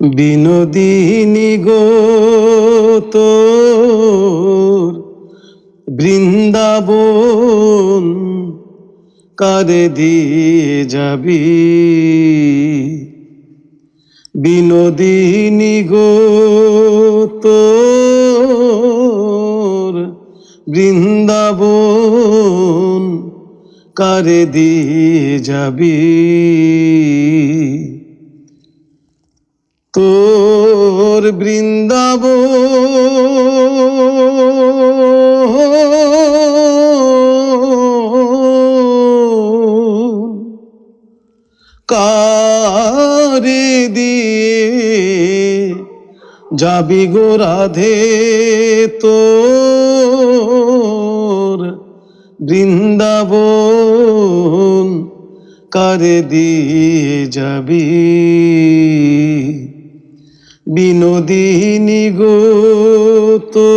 বিনোদিনী গো তোর বৃন্দাবন কারে দিয়ে যাবি? বিনোদিনী গো তোর বৃন্দাবন কারে দিয়ে যাবি? তোর বৃন্দাব কারে দিয়ে যাবি গো রাধে তোর বৃন্দাবন। কারে দিয়ে যাবি? বিনোদিনী গো তো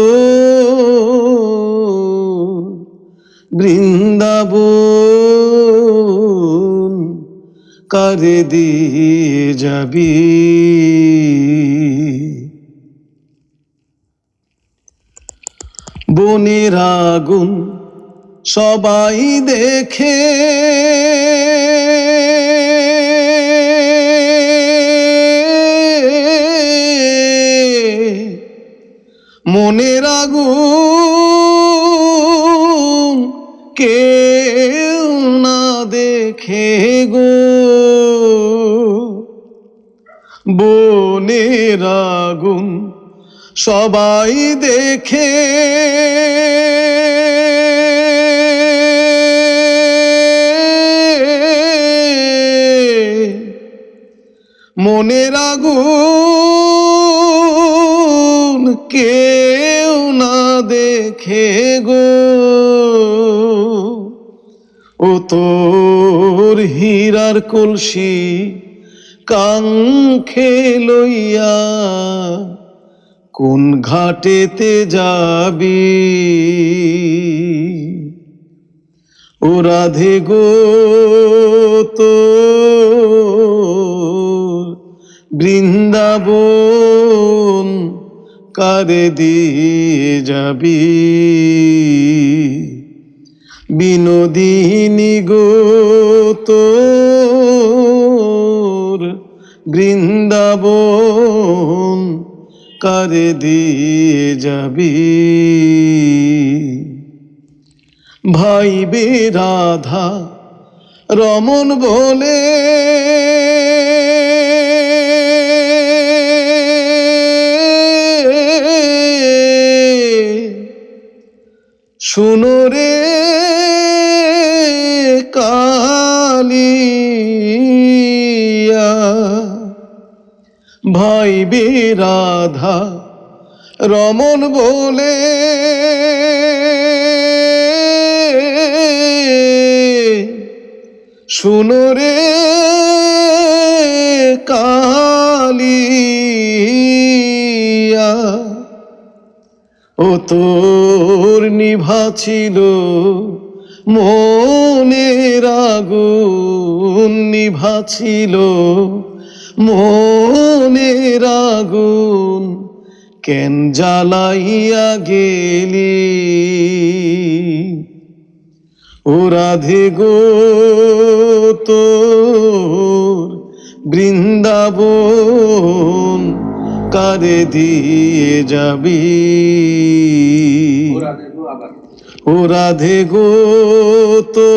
বৃন্দাবন কারে দিয়ে যাবি? বনের আগুন সবাই দেখে মনের আগুন কেউ না দেখে গো। বনের আগুন সবাই দেখে। মনের আগুন কেউ না দেখে গো। ও তোর হীরার কলসি কাঙ্খে লইয়া কোন ঘাটেতে যাবি? ও রাধে গো তো বৃন্দাবন কারে দিয়ে যাবি। বিনোদিনী গো, তোর বৃন্দাবন কারে দিয়ে যাবি? ভাই বে রাধা রমন বলে শুনো রে কালিয়া ভাই বে রাধা রমন বলে শুনো রে ও তোর নিভা ছিল মনের আগুন, নিভা ছিল মনের আগুন। কেন জ্বালাইয়া গেলি? ও রাধে গো তোর বৃন্দাবন। কারে দিয়ে যাবি। ও রাধে গো তোর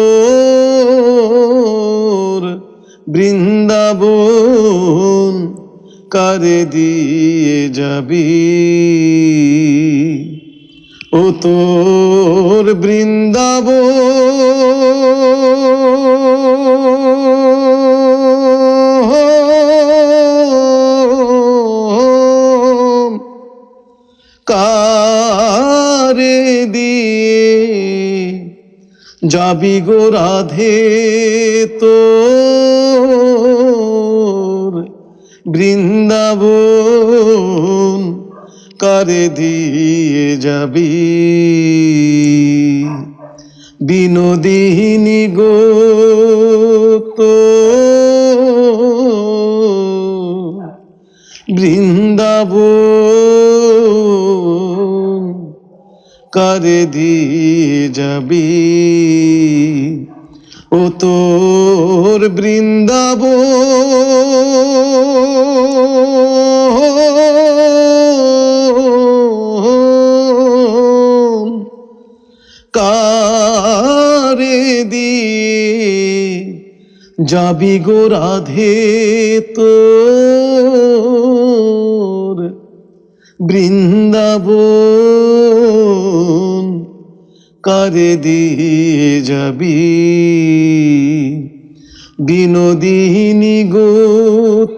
বৃন্দাবন কারে দিয়ে যাবি। ও তোর বৃন্দাবন যাবি গো রাধে তো বৃন্দাবন কারে দিয়ে যাবি? বিনোদিনী গো তো বৃন্দাবন কারে দিয়ে যাবি ও তোর বৃন্দাবন কারে দিয়ে যাবি গো রাধে তোর বৃন্দাবন কারে দিয়ে যাবি বিনোদিনী গো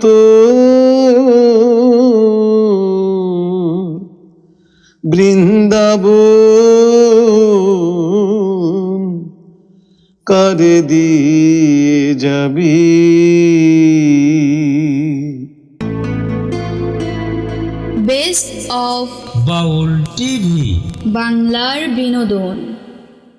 তো বৃন্দাবন কারে দিয়ে যাবি বেস্ট অফ বাউল টিভি বাংলার বিনোদন